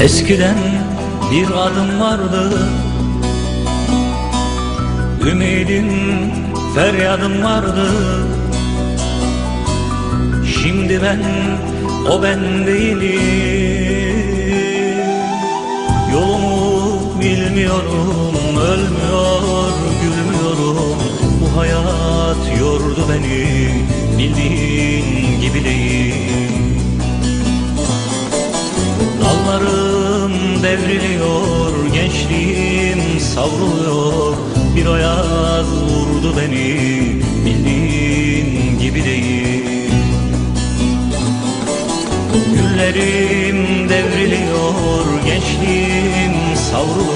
Eskiden bir adım vardı. Ümidim, feryadım vardı. Şimdi ben, o ben değilim. Yolumu bilmiyorum, ölmüyorum hayat yordu beni, bildiğin gibi değil. Dallarım devriliyor, gençliğim savruluyor. Bir ayaz vurdu beni, bildiğin gibi değil. Güllerim devriliyor, gençliğim savruluyor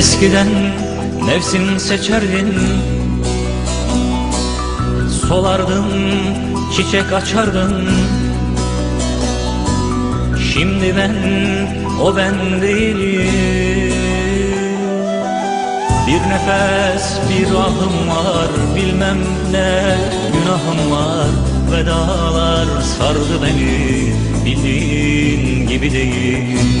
Eskiden nefsin seçerdin Solardın, çiçek açardın. Şimdi ben, o ben değilim. Bir nefes, bir ahım var Bilmem ne günahım var. Vedalar sardı beni Bildiğin gibi değil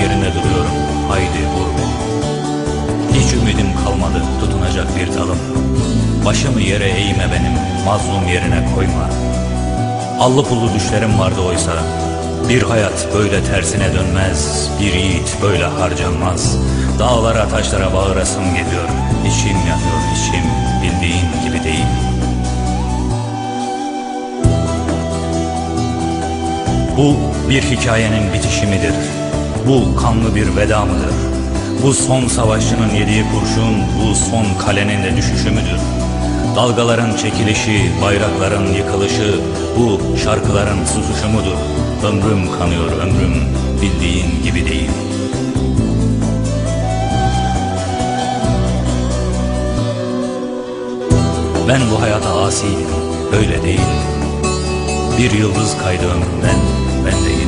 yerinde duruyorum. Haydi vur beni. Hiç ümidim kalmadı tutunacak bir dalım. Başımı yere eğme benim, mazlum yerine koyma. Allı pullu düşlerim vardı oysa. Bir hayat böyle tersine dönmez, bir yiğit böyle harcanmaz. Dağlara taşlara bağırasım geliyor, içim yanıyor içim, bildiğin gibi değil. Bu bir hikayenin bitişi midir? Bu kanlı bir veda mıdır? Bu son savaşçının yediği kurşun, bu son kalenin de düşüşü müdür? Dalgaların çekilişi, bayrakların yıkılışı, bu şarkıların susuşu mudur? Ömrüm kanıyor ömrüm, bildiğin gibi değil. Ben bu hayata asiyim, öyle değil. Bir yıldız kaydı ömrümden, ben de